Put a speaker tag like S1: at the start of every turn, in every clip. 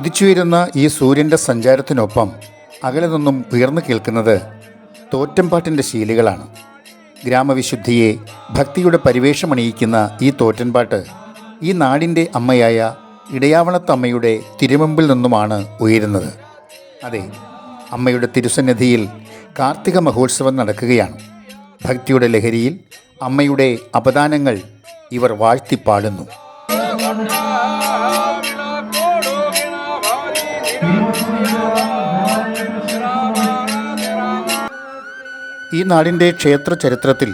S1: ഉദിച്ചുയരുന്ന ഈ സൂര്യന്റെ സഞ്ചാരത്തിനൊപ്പം അകലെ നിന്നും ഉയർന്നു കേൾക്കുന്നത് തോറ്റൻപാട്ടിന്റെ ശീലുകളാണ്. ഗ്രാമവിശുദ്ധിയെ ഭക്തിയുടെ പരിവേഷമണിയിക്കുന്ന ഈ തോറ്റൻപാട്ട് ഈ നാടിന്റെ അമ്മയായ ഇടയാവണത്തമ്മയുടെ തിരുമുമ്പിൽ നിന്നുമാണ് ഉയരുന്നത്. അതെ അമ്മയുടെ തിരുസന്നിധിയിൽ കാർത്തിക മഹോത്സവം നടക്കുകയാണ്. ഭക്തിയുടെ ലഹരിയിൽ അമ്മയുടെ അപദാനങ്ങൾ ഇവർ വാഴ്ത്തിപ്പാടുന്നു ഈ നാടിന്റെ ക്ഷേത്ര ചരിത്രത്തിൽ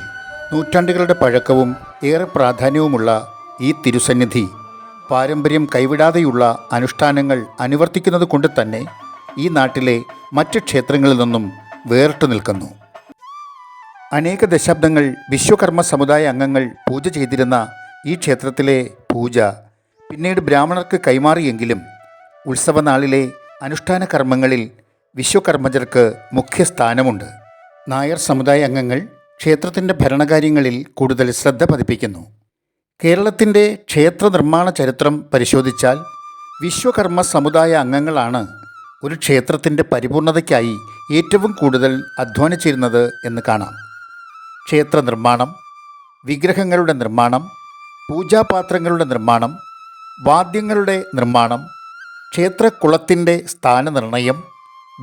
S1: നൂറ്റാണ്ടുകളുടെ പഴക്കവും ഏറെ പ്രാധാന്യവുമുള്ള ഈ തിരുസന്നിധി പാരമ്പര്യം കൈവിടാതെയുള്ള അനുഷ്ഠാനങ്ങൾ അനുവർത്തിക്കുന്നത് കൊണ്ട് തന്നെ ഈ നാട്ടിലെ മറ്റ് ക്ഷേത്രങ്ങളിൽ നിന്നും വേറിട്ടു നിൽക്കുന്നു. അനേക ദശാബ്ദങ്ങൾ വിശ്വകർമ്മ സമുദായ അംഗങ്ങൾ പൂജ ചെയ്തിരുന്ന ഈ ക്ഷേത്രത്തിലെ പൂജ പിന്നീട് ബ്രാഹ്മണർക്ക് കൈമാറിയെങ്കിലും ഉത്സവനാളിലെ അനുഷ്ഠാന കർമ്മങ്ങളിൽ വിശ്വകർമ്മജർക്ക് മുഖ്യ സ്ഥാനമുണ്ട് നായർ സമുദായ അംഗങ്ങൾ ക്ഷേത്രത്തിന്റെ ഭരണകാര്യങ്ങളിൽ കൂടുതൽ ശ്രദ്ധ പതിപ്പിക്കുന്നു. കേരളത്തിന്റെ ക്ഷേത്ര നിർമ്മാണ ചരിത്രം പരിശോധിച്ചാൽ വിശ്വകർമ്മ സമുദായ അംഗങ്ങളാണ് ഒരു ക്ഷേത്രത്തിന്റെ പരിപൂർണതയ്ക്കായി ഏറ്റവും കൂടുതൽ അധ്വാനിച്ചിരുന്നത് എന്ന് കാണാം. ക്ഷേത്ര നിർമ്മാണം വിഗ്രഹങ്ങളുടെ നിർമ്മാണം പൂജാപാത്രങ്ങളുടെ നിർമ്മാണം വാദ്യങ്ങളുടെ നിർമ്മാണം ക്ഷേത്രക്കുളത്തിന്റെ സ്ഥാനനിർണയം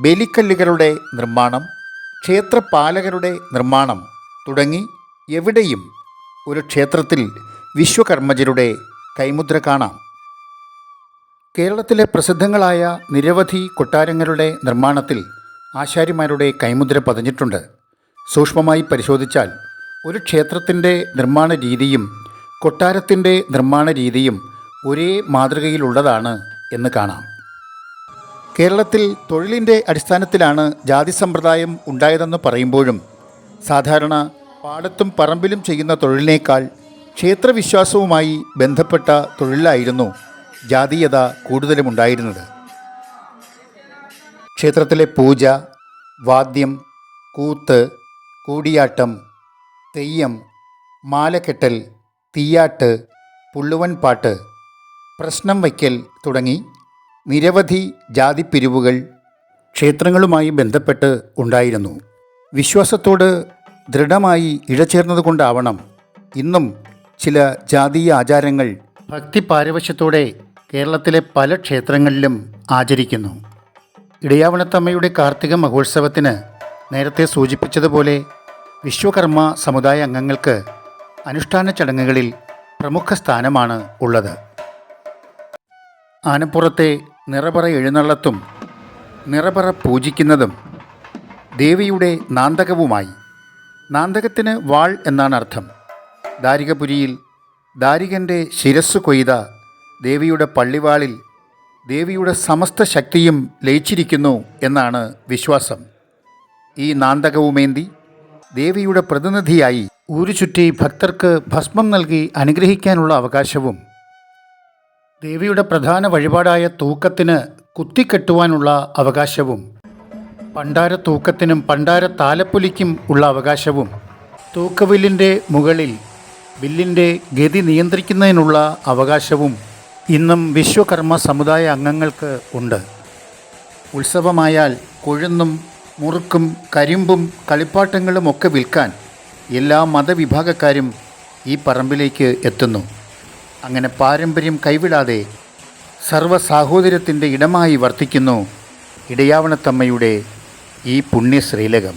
S1: ബലിക്കല്ലുകളുടെ നിർമ്മാണം ക്ഷേത്രപാലകരുടെ നിർമ്മാണം തുടങ്ങി എവിടെയും ഒരു ക്ഷേത്രത്തിൽ വിശ്വകർമ്മജരുടെ കൈമുദ്ര കാണാം. കേരളത്തിലെ പ്രസിദ്ധങ്ങളായ നിരവധി കൊട്ടാരങ്ങളുടെ നിർമ്മാണത്തിൽ ആശാരിമാരുടെ കൈമുദ്ര പതിഞ്ഞിട്ടുണ്ട്. സൂക്ഷ്മമായി പരിശോധിച്ചാൽ ഒരു ക്ഷേത്രത്തിന്റെ നിർമ്മാണ രീതിയും കൊട്ടാരത്തിന്റെ നിർമ്മാണ രീതിയും ഒരേ മാതൃകയിലുള്ളതാണ് എന്ന് കാണാം. കേരളത്തിൽ തൊഴിലിന്റെ അടിസ്ഥാനത്തിലാണ് ജാതി സമ്പ്രദായം ഉണ്ടായതെന്ന് പറയുമ്പോഴും സാധാരണ പാടത്തും പറമ്പിലും ചെയ്യുന്ന തൊഴിലിനേക്കാൾ ക്ഷേത്രവിശ്വാസവുമായി ബന്ധപ്പെട്ട തൊഴിലായിരുന്നു ജാതീയത കൂടുതലും ഉണ്ടായിരുന്നത് ക്ഷേത്രത്തിലെ പൂജ വാദ്യം കൂത്ത് കൂടിയാട്ടം തെയ്യം മാലകെട്ടൽ തീയാട്ട് പുള്ളുവൻ പാട്ട് പ്രശ്നം വയ്ക്കൽ തുടങ്ങി നിരവധി ജാതിപ്പിരിവുകൾ ക്ഷേത്രങ്ങളുമായി ബന്ധപ്പെട്ട് ഉണ്ടായിരുന്നു. വിശ്വാസത്തോട് ദൃഢമായി ഇഴചേർന്നതുകൊണ്ടാവണം ഇന്നും ചില ജാതീയ ആചാരങ്ങൾ ഭക്തി പാരവശ്യത്തോടെ കേരളത്തിലെ പല ക്ഷേത്രങ്ങളിലും ആചരിക്കുന്നു. ഇടയാവണത്തമ്മയുടെ കാർത്തിക മഹോത്സവത്തിന് നേരത്തെ സൂചിപ്പിച്ചതുപോലെ വിശ്വകർമ്മ സമുദായ അംഗങ്ങൾക്ക് അനുഷ്ഠാന ചടങ്ങുകളിൽ പ്രമുഖ സ്ഥാനമാണ് ഉള്ളത്. ആനപ്പുറത്തെ നിറപറ എഴുന്നള്ളത്തും നിറപറ പൂജിക്കുന്നതും ദേവിയുടെ നാന്തകവുമായി. നാന്തകത്തിന് വാൾ എന്നാണ് അർത്ഥം. ദാരികപുരിയിൽ ദാരികന്റെ ശിരസ് കൊയ്ത ദേവിയുടെ പള്ളിവാളിൽ ദേവിയുടെ സമസ്ത ശക്തിയും ലയിച്ചിരിക്കുന്നു എന്നാണ് വിശ്വാസം. ഈ നാന്തകവുമേന്തി ദേവിയുടെ പ്രതിനിധിയായി ഊരുചുറ്റി ഭക്തർക്ക് ഭസ്മം നൽകി അനുഗ്രഹിക്കാനുള്ള അവകാശവും ദേവിയുടെ പ്രധാന വഴിപാടായ തൂക്കത്തിന് കുത്തിക്കെട്ടുവാനുള്ള അവകാശവും പണ്ടാര തൂക്കത്തിനും പണ്ടാര താലപ്പൊലിക്കും ഉള്ള അവകാശവും തൂക്കവില്ലിന്റെ മുകളിൽ വില്ലിന്റെ ഗതി നിയന്ത്രിക്കുന്നതിനുള്ള അവകാശവും ഇന്നും വിശ്വകർമ്മ സമുദായ അംഗങ്ങൾക്ക് ഉണ്ട്. ഉത്സവമായാൽ കൊഴുന്നും മുറുക്കും കരിമ്പും കളിപ്പാട്ടങ്ങളും ഒക്കെ വിൽക്കാൻ എല്ലാ മതവിഭാഗക്കാരും ഈ പറമ്പിലേക്ക് എത്തുന്നു. അങ്ങനെ പാരമ്പര്യം കൈവിടാതെ സർവ സാഹോദര്യത്തിന്റെ ഇടമായി വർത്തിക്കുന്നു ഇടയാവണത്തമ്മയുടെ ഈ പുണ്യ ശ്രീലകം